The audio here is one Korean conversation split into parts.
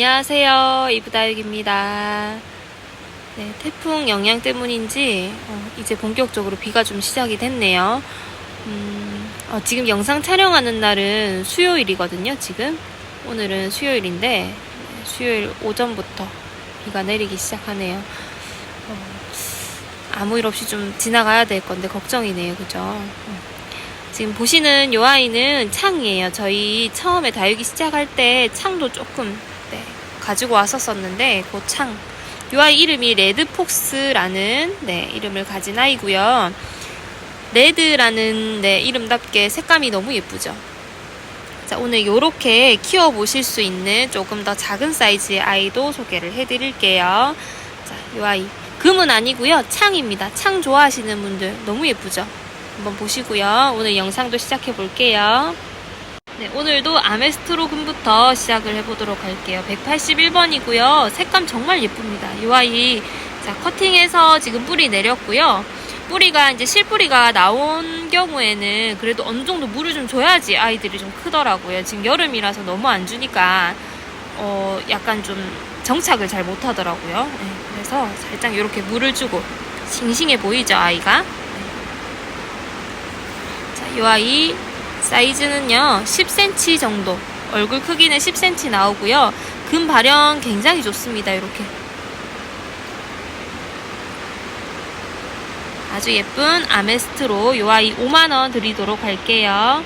안녕하세요. 이브다육입니다. 네, 태풍 영향 때문인지 어, 이제 본격적으로 비가 좀 시작이 됐네요. 음, 어, 지금 영상 촬영하는 날은 수요일이거든요. 지금 오늘은 수요일인데 네, 수요일 오전부터 비가 내리기 시작하네요. 어, 아무 일 없이 좀 지나가야 될 건데 걱정이네요. 그죠? 음. 지금 보시는 요 아이는 창이에요. 저희 처음에 다육이 시작할 때 창도 조금 네, 가지고 왔었었는데 그 창. 요 아이 이름이 레드폭스라는 네, 이름을 가진 아이고요. 레드라는 네, 이름답게 색감이 너무 예쁘죠. 자, 오늘 요렇게 키워 보실 수 있는 조금 더 작은 사이즈의 아이도 소개를 해 드릴게요. 자, 요 아이 금은 아니고요. 창입니다. 창 좋아하시는 분들 너무 예쁘죠? 한번 보시고요. 오늘 영상도 시작해 볼게요. 네, 오늘도 아메스트로 금부터 시작을 해보도록 할게요. 181번이고요. 색감 정말 예쁩니다. 이 아이 자 커팅해서 지금 뿌리 내렸고요. 뿌리가 이제 실뿌리가 나온 경우에는 그래도 어느 정도 물을 좀 줘야지 아이들이 좀 크더라고요. 지금 여름이라서 너무 안 주니까 어 약간 좀 정착을 잘 못하더라고요. 네, 그래서 살짝 이렇게 물을 주고 싱싱해 보이죠 아이가. 자, 이 아이 사이즈는요 10cm 정도. 얼굴 크기는 10cm 나오고요. 금 발현 굉장히 좋습니다 이렇게. 아주 예쁜 아메스트로 이 아이 5만원 드리도록 할게요.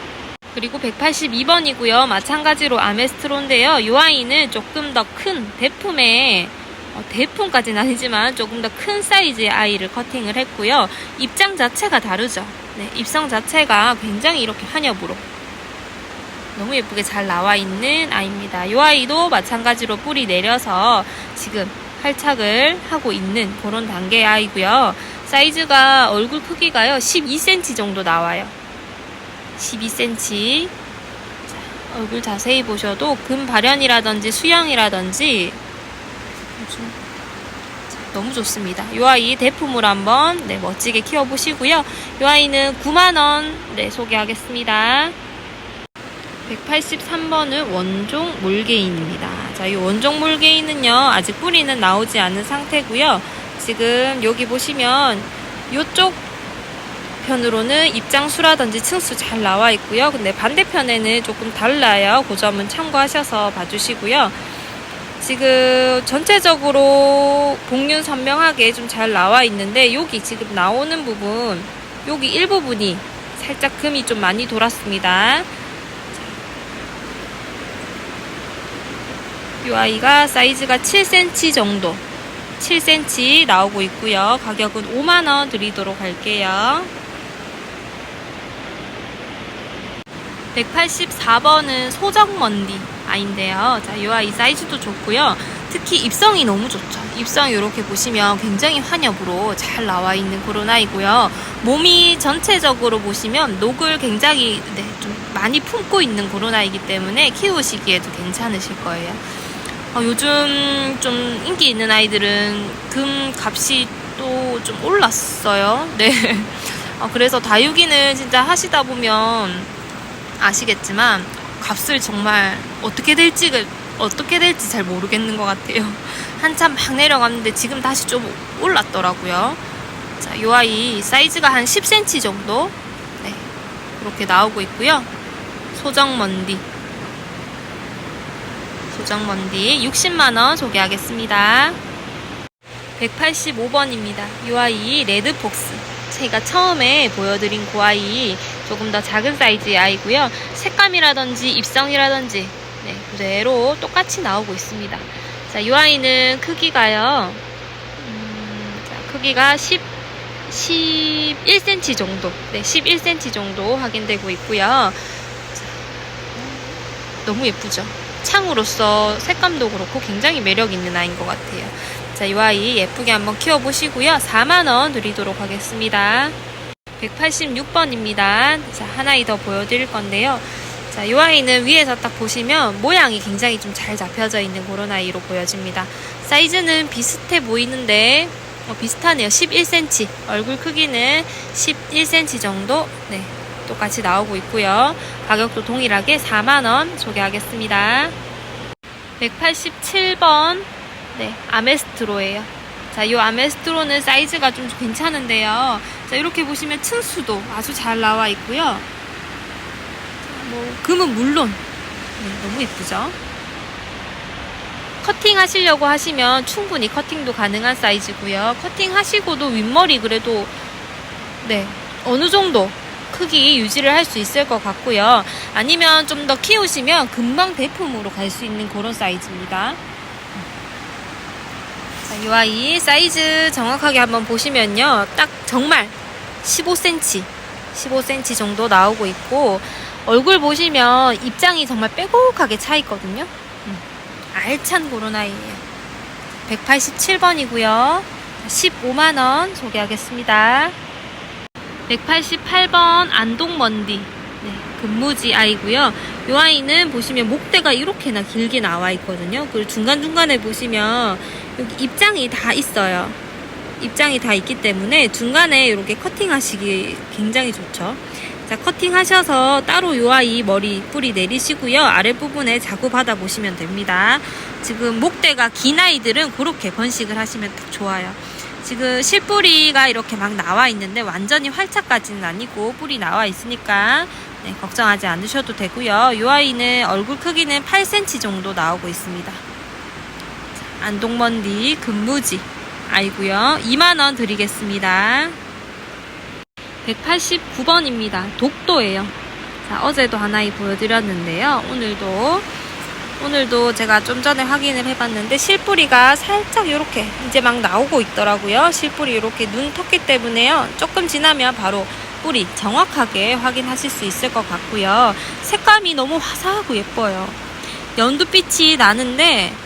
그리고 182번이고요. 마찬가지로 아메스트로인데요. 이 아이는 조금 더 큰 대품의 어, 대품까지는 아니지만 조금 더 큰 사이즈의 아이를 커팅을 했고요 입장 자체가 다르죠 네, 입성 자체가 굉장히 이렇게 한엽으로 너무 예쁘게 잘 나와 있는 아이입니다. 이 아이도 마찬가지로 뿌리 내려서 지금 활착을 하고 있는 그런 단계의 아이고요. 사이즈가 얼굴 크기가요 12cm 정도 나와요. 12cm. 자, 얼굴 자세히 보셔도 금 발현이라든지 수영이라든지 아주 너무 좋습니다. 이 아이 대품으로 한번 네, 멋지게 키워보시고요. 이 아이는 9만원 네, 소개하겠습니다. 183번은 원종 몰개인입니다. 자, 이 원종 몰개인은요, 아직 뿌리는 나오지 않은 상태고요. 지금 여기 보시면 이쪽 편으로는 입장수라든지 층수 잘 나와 있고요. 근데 반대편에는 조금 달라요. 그 점은 참고하셔서 봐주시고요. 지금 전체적으로 복륜 선명하게 좀 잘 나와 있는데 여기 지금 나오는 부분 여기 일부분이 살짝 금이 좀 많이 돌았습니다. 이 아이가 사이즈가 7cm 정도 7cm 나오고 있고요. 가격은 5만원 드리도록 할게요. 184번은 소정먼디 아인데요. 자, 이 아이 사이즈도 좋고요. 특히 입성이 너무 좋죠. 입성 이렇게 보시면 굉장히 환엽으로 잘 나와 있는 그런 아이고요. 몸이 전체적으로 보시면 녹을 굉장히 네, 좀 많이 품고 있는 그런 아이기 때문에 키우시기에도 괜찮으실 거예요. 어, 요즘 좀 인기 있는 아이들은 금 값이 또 좀 올랐어요. 네. 어, 그래서 다육이는 진짜 하시다 보면 아시겠지만 값을 정말 어떻게 될지 어떻게 될지 잘 모르겠는 것 같아요. 한참 막 내려갔는데 지금 다시 좀 올랐더라고요. 자, 이 아이 사이즈가 한 10cm 정도 네, 이렇게 나오고 있고요. 소정먼디 소정먼디 60만원 소개하겠습니다. 185번입니다. 이 아이 레드폭스 제가 처음에 보여드린 그 아이 조금 더 작은 사이즈의 아이고요. 색감이라든지 입성이라든지 네, 그대로 똑같이 나오고 있습니다. 자, 이 아이는 크기가요. 음, 자, 크기가 10, 11cm 정도. 네, 11cm 정도 확인되고 있고요. 자, 너무 예쁘죠? 창으로서 색감도 그렇고 굉장히 매력 있는 아이인 것 같아요. 자, 이 아이 예쁘게 한번 키워보시고요. 4만원 드리도록 하겠습니다. 186번입니다. 자, 하나이 더 보여드릴 건데요. 자, 이 아이는 위에서 딱 보시면 모양이 굉장히 좀 잘 잡혀져 있는 그런 아이로 보여집니다. 사이즈는 비슷해 보이는데 어, 비슷하네요. 11cm. 얼굴 크기는 11cm 정도 네, 똑같이 나오고 있고요. 가격도 동일하게 4만원 소개하겠습니다. 187번 네 아메스트로예요. 자, 이 아메스트로는 사이즈가 좀 괜찮은데요. 자, 이렇게 보시면 층수도 아주 잘 나와 있고요. 자, 뭐 금은 물론 네, 너무 예쁘죠. 커팅 하시려고 하시면 충분히 커팅도 가능한 사이즈고요. 커팅 하시고도 윗머리 그래도 네 어느 정도 크기 유지를 할 수 있을 것 같고요. 아니면 좀 더 키우시면 금방 대품으로 갈 수 있는 그런 사이즈입니다. 자, 이 아이 사이즈 정확하게 한번 보시면요. 딱 정말 15cm, 15cm 정도 나오고 있고 얼굴 보시면 입장이 정말 빼곡하게 차 있거든요. 음, 알찬 그런 아이예요. 187번이고요. 15만원 소개하겠습니다. 188번 안동먼디 네, 근무지 아이고요. 이 아이는 보시면 목대가 이렇게나 길게 나와 있거든요. 그리고 중간중간에 보시면 여기 입장이 다 있어요. 입장이 다 있기 때문에 중간에 이렇게 커팅하시기 굉장히 좋죠. 자, 커팅하셔서 따로 이 아이 머리 뿌리 내리시고요. 아랫부분에 자구 받아 보시면 됩니다. 지금 목대가 긴 아이들은 그렇게 번식을 하시면 딱 좋아요. 지금 실뿌리가 이렇게 막 나와 있는데 완전히 활착까지는 아니고 뿌리 나와 있으니까 네, 걱정하지 않으셔도 되고요. 이 아이는 얼굴 크기는 8cm 정도 나오고 있습니다. 자, 안동먼디 근무지 아이고요. 2만원 드리겠습니다. 189번입니다. 독도예요. 자, 어제도 하나이 보여드렸는데요. 오늘도 오늘도 제가 좀 전에 확인을 해봤는데 실뿌리가 살짝 이렇게 이제 막 나오고 있더라고요. 실뿌리 이렇게 눈 텄기 때문에요. 조금 지나면 바로 뿌리 정확하게 확인하실 수 있을 것 같고요. 색감이 너무 화사하고 예뻐요. 연두빛이 나는데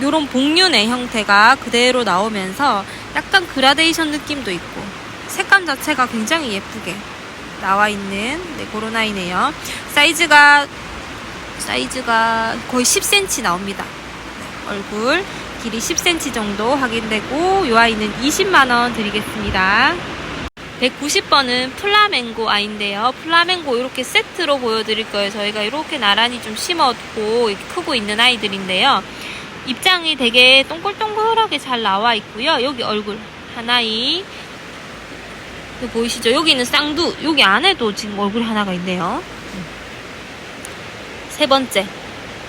요런 복륜의 형태가 그대로 나오면서 약간 그라데이션 느낌도 있고 색감 자체가 굉장히 예쁘게 나와 있는 네, 그런 아이네요. 사이즈가 사이즈가 거의 10cm 나옵니다. 네, 얼굴 길이 10cm 정도 확인되고 이 아이는 20만원 드리겠습니다. 190번은 플라멩고 아이인데요. 플라멩고 이렇게 세트로 보여드릴 거예요. 저희가 이렇게 나란히 좀 이렇게 크고 있는 아이들인데요. 입장이 되게 동글동글하게 잘 나와 있고요. 여기 얼굴 하나이 보이시죠? 여기는 쌍두 여기 안에도 지금 얼굴 하나가 있네요. 세 번째.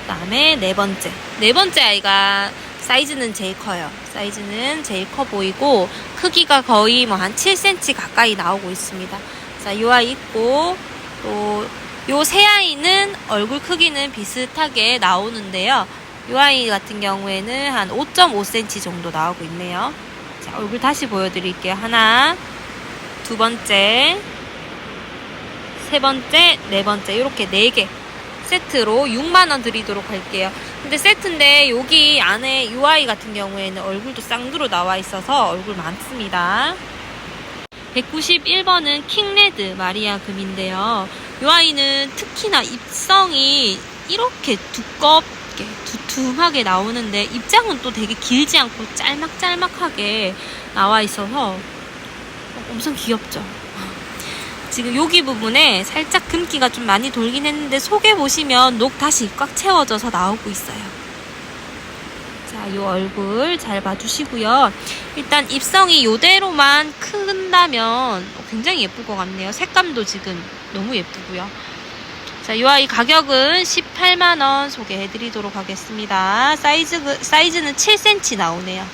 그다음에 네 번째. 네 번째 아이가 사이즈는 제일 커요. 사이즈는 제일 커 보이고 크기가 거의 뭐 한 7cm 가까이 나오고 있습니다. 자, 요 아이 있고 또 요 세 아이는 얼굴 크기는 비슷하게 나오는데요. 요 아이 같은 경우에는 한 5.5cm 정도 나오고 있네요. 자, 얼굴 다시 보여드릴게요. 하나, 두 번째, 세 번째, 네 번째 이렇게 네 개. 세트로 6만원 드리도록 할게요. 근데 세트인데 여기 안에 UI 같은 경우에는 얼굴도 쌍두로 나와 있어서 얼굴 많습니다. 191번은 킹레드 마리아 금인데요. 이 아이는 특히나 입성이 이렇게 두껍게 두 툼하게 나오는데 입장은 또 되게 길지 않고 짤막짤막하게 나와 있어서 엄청 귀엽죠. 지금 여기 부분에 살짝 금기가 좀 많이 돌긴 했는데 속에 보시면 녹 다시 꽉 채워져서 나오고 있어요. 자, 이 얼굴 잘 봐주시고요. 일단 입성이 이대로만 큰다면 굉장히 예쁠 것 같네요. 색감도 지금 너무 예쁘고요. 자, 이 아이 가격은 18만원 소개해드리도록 하겠습니다. 사이즈, 사이즈는 7cm 나오네요.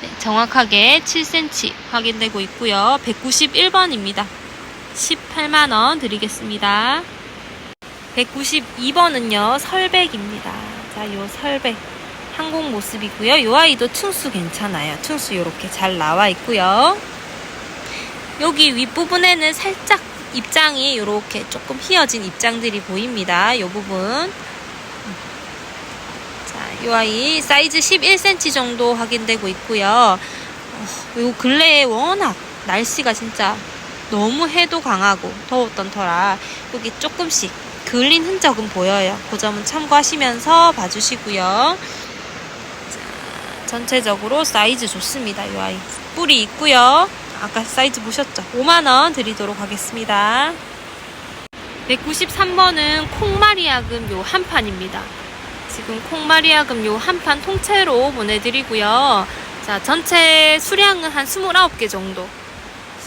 네, 정확하게 7cm 확인되고 있고요. 191번입니다. 18만원 드리겠습니다. 192번은요, 설백입니다. 자, 요 설백. 항공 모습이고요. 요 아이도 층수 괜찮아요. 층수 요렇게 잘 나와 있고요. 여기 윗부분에는 살짝 입장이 요렇게 조금 휘어진 입장들이 보입니다. 요 부분. 자, 요 아이 사이즈 11cm 정도 확인되고 있고요. 어, 요 근래에 워낙 날씨가 진짜 너무 해도 강하고 더웠던 터라 여기 조금씩 그을린 흔적은 보여요. 그 점은 참고하시면서 봐주시고요. 자, 전체적으로 사이즈 좋습니다. 이 아이 뿌리 있고요. 아까 사이즈 보셨죠? 5만원 드리도록 하겠습니다. 193번은 콩마리아금 요 한 판입니다. 지금 콩마리아금 요 한 판 통째로 보내드리고요. 자, 전체 수량은 한 29개 정도.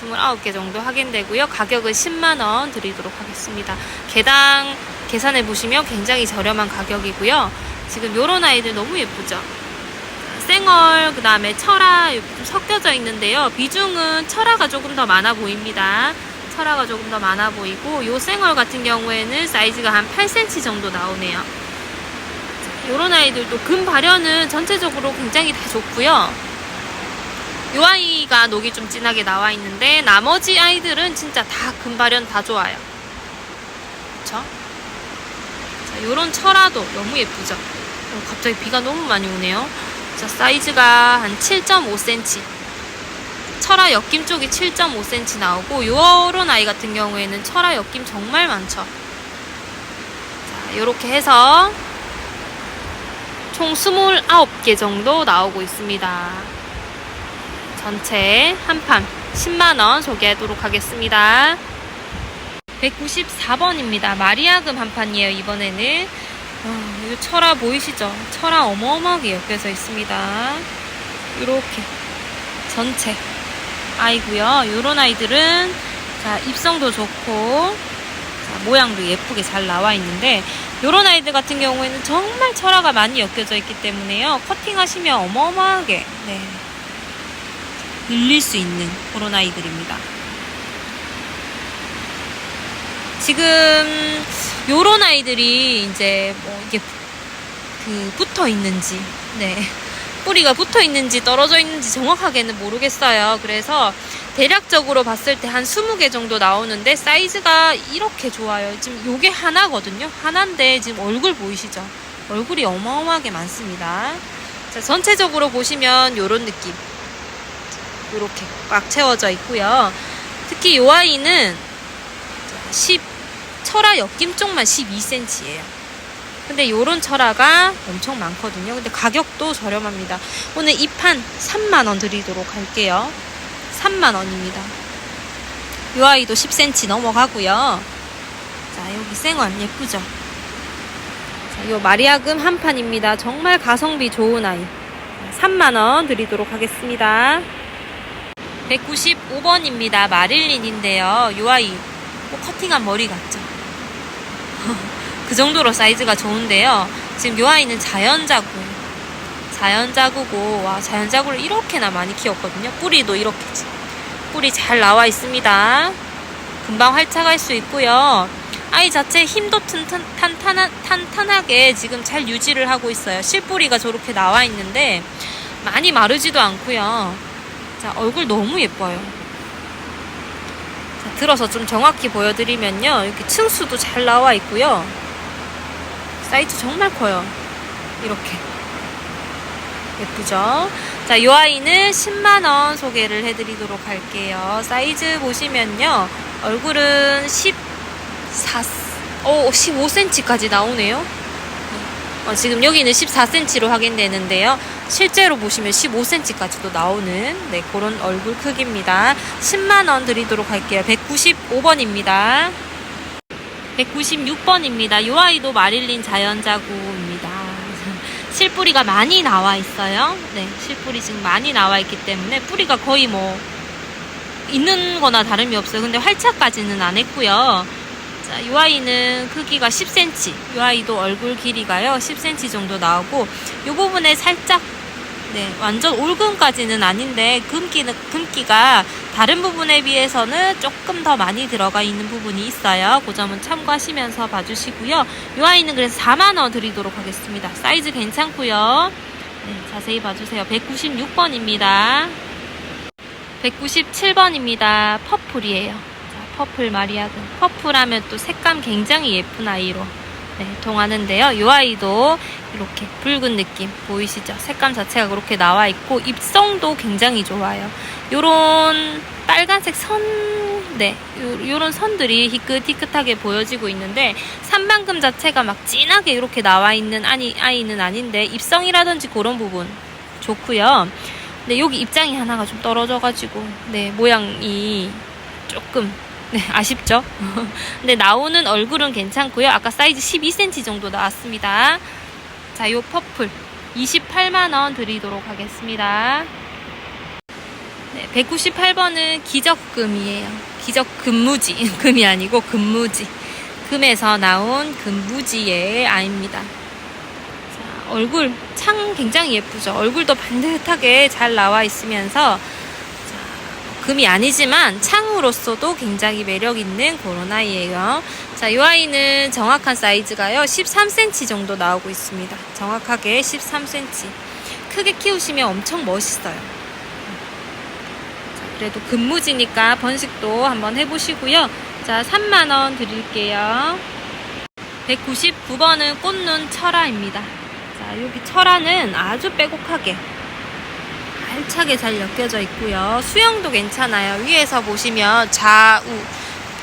29개 정도 확인되고요. 가격은 10만원 드리도록 하겠습니다. 개당 계산해 보시면 굉장히 저렴한 가격이고요. 지금 요런 아이들 너무 예쁘죠? 생얼, 그 다음에 철화 좀 섞여져 있는데요. 비중은 철화가 조금 더 많아 보입니다. 철화가 조금 더 많아 보이고, 요 생얼 같은 경우에는 사이즈가 한 8cm 정도 나오네요. 요런 아이들도 금 발현은 전체적으로 굉장히 다 좋고요. 요 아이가 녹이 좀 진하게 나와 있는데, 나머지 아이들은 진짜 다 금 발현 다 좋아요. 그쵸? 자, 요런 철화도 너무 예쁘죠? 어, 갑자기 비가 너무 많이 오네요. 자, 사이즈가 한 7.5cm. 철화 엮임 쪽이 7.5cm 나오고 요런 아이 같은 경우에는 철화 엮임 정말 많죠. 자, 요렇게 해서 총 29개 정도 나오고 있습니다. 전체 한 판 10만원 소개하도록 하겠습니다. 194번입니다. 마리아금 한 판이에요, 이번에는. 어, 이거 철화 보이시죠? 철화 어마어마하게 엮여져 있습니다. 이렇게 전체 아이고요. 요런 아이들은 자 입성도 좋고 자, 모양도 예쁘게 잘 나와 있는데 요런 아이들 같은 경우에는 정말 철화가 많이 엮여져 있기 때문에요. 커팅하시면 어마어마하게 네, 늘릴 수 있는 그런 아이들입니다. 지금 요런 아이들이 이제 뭐 이게 그 붙어 있는지 네 뿌리가 붙어 있는지 떨어져 있는지 정확하게는 모르겠어요. 그래서 대략적으로 봤을 때 한 20개 정도 나오는데 사이즈가 이렇게 좋아요. 지금 요게 하나거든요. 하나인데 지금 얼굴 보이시죠? 얼굴이 어마어마하게 많습니다. 자, 전체적으로 보시면 요런 느낌. 요렇게 꽉 채워져 있고요. 특히 요 아이는 10 철화 엮임 쪽만 12cm예요. 근데 요런 철화가 엄청 많거든요. 근데 가격도 저렴합니다. 오늘 이 판 3만원 드리도록 할게요. 3만원입니다. 요 아이도 10cm 넘어가고요. 자, 여기 생얼 예쁘죠? 자, 요 마리아금 한 판입니다. 정말 가성비 좋은 아이. 3만원 드리도록 하겠습니다. 195번입니다. 마릴린인데요. 요 아이 뭐 커팅한 머리 같죠? 그 정도로 사이즈가 좋은데요. 지금 요 아이는 자연자구. 자연자구고, 와, 자연자구를 이렇게나 많이 키웠거든요. 뿌리도 이렇게. 뿌리 잘 나와 있습니다. 금방 활착할 수 있고요. 아이 자체 힘도 튼튼, 탄탄하, 탄탄하게 지금 잘 유지를 하고 있어요. 실뿌리가 저렇게 나와 있는데, 많이 마르지도 않고요. 자, 얼굴 너무 예뻐요. 자, 들어서 좀 정확히 보여드리면요. 이렇게 층수도 잘 나와 있고요. 사이즈 정말 커요. 이렇게. 예쁘죠? 자, 이 아이는 10만원 소개를 해드리도록 할게요. 사이즈 보시면요. 얼굴은 14, 어, 15cm까지 나오네요. 어, 지금 여기는 14cm로 확인되는데요. 실제로 보시면 15cm까지도 나오는 네, 그런 얼굴 크기입니다. 10만원 드리도록 할게요. 195번입니다. 196번입니다. 이 아이도 마릴린 자연자구입니다. 실뿌리가 많이 나와 있어요. 네, 실뿌리 지금 많이 나와 있기 때문에 뿌리가 거의 뭐 있는 거나 다름이 없어요. 근데 활착까지는 안 했고요. 자, 이 아이는 크기가 10cm. 이 아이도 얼굴 길이가요. 10cm 정도 나오고 이 부분에 살짝 네, 완전 올금까지는 아닌데 금기는 금기가 다른 부분에 비해서는 조금 더 많이 들어가 있는 부분이 있어요. 그 점은 참고하시면서 봐주시고요. 이 아이는 그래서 4만 원 드리도록 하겠습니다. 사이즈 괜찮고요. 네, 자세히 봐주세요. 196번입니다. 197번입니다. 퍼플이에요. 자, 퍼플 마리아금. 퍼플하면 또 색감 굉장히 예쁜 아이로 네, 동하는데요. 이 아이도 이렇게 붉은 느낌 보이시죠? 색감 자체가 그렇게 나와 있고 입성도 굉장히 좋아요. 요런 빨간색 선, 네, 요, 요런 선들이 희끗희끗하게 보여지고 있는데 삼방금 자체가 막 진하게 이렇게 나와 있는 아니, 아이는 아닌데 입성이라든지 그런 부분 좋고요. 근데 여기 입장이 하나가 좀 떨어져가지고 네 모양이 조금 네, 아쉽죠? 근데 나오는 얼굴은 괜찮고요. 아까 사이즈 12cm 정도 나왔습니다. 자, 요 퍼플 28만원 드리도록 하겠습니다. 네, 198번은 기적금이에요. 기적금무지. 금이 아니고 금무지. 금에서 나온 금무지의 아입니다. 자, 얼굴 창 굉장히 예쁘죠. 얼굴도 반듯하게 잘 나와 있으면서 자, 금이 아니지만 창으로서도 굉장히 매력 있는 아이예요. 자, 이 아이는 정확한 사이즈가요. 13cm 정도 나오고 있습니다. 정확하게 13cm. 크게 키우시면 엄청 멋있어요. 자, 그래도 근무지니까 번식도 한번 해보시고요. 자, 3만원 드릴게요. 199번은 꽃눈 철화입니다. 자, 여기 철화는 아주 빼곡하게 알차게 잘 엮여져 있고요. 수영도 괜찮아요. 위에서 보시면 좌우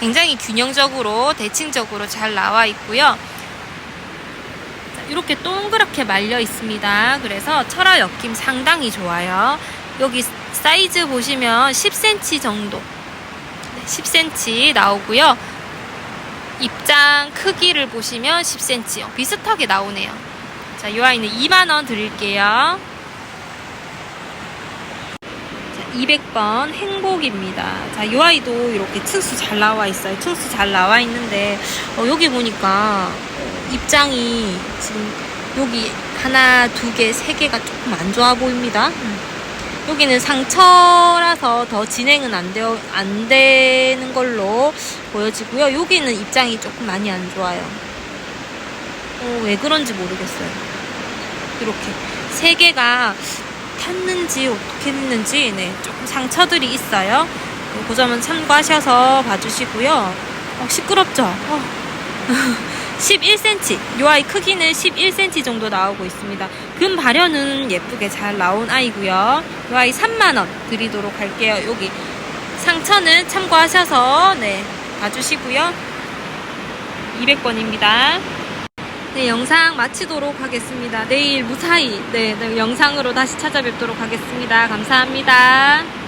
굉장히 균형적으로 대칭적으로 잘 나와 있고요. 자, 이렇게 동그랗게 말려 있습니다. 그래서 철화 엮임 상당히 좋아요. 여기 사이즈 보시면 10cm 정도, 네, 10cm 나오고요. 입장 크기를 보시면 10cm 어, 비슷하게 나오네요. 자, 이 아이는 2만 원 드릴게요. 200번 행복입니다. 자, 이 아이도 이렇게 층수 잘 나와 있어요. 층수 잘 나와 있는데, 어, 여기 보니까 어, 입장이 지금 여기 하나, 두 개, 세 개가 조금 안 좋아 보입니다. 음. 여기는 상처라서 더 진행은 안, 되어, 안 되는 걸로 보여지고요. 여기는 입장이 조금 많이 안 좋아요. 어, 왜 그런지 모르겠어요. 이렇게 세 개가 탔는지 어떻게 됐는지 네, 조금 상처들이 있어요. 그 점은 참고하셔서 봐주시고요. 어, 시끄럽죠? 어. 11cm. 이 아이 크기는 11cm 정도 나오고 있습니다. 금 발현은 예쁘게 잘 나온 아이고요. 이 아이 3만원 드리도록 할게요. 여기 상처는 참고하셔서 네, 봐주시고요. 200번입니다. 네, 영상 마치도록 하겠습니다. 내일 무사히 네, 네, 영상으로 다시 찾아뵙도록 하겠습니다. 감사합니다.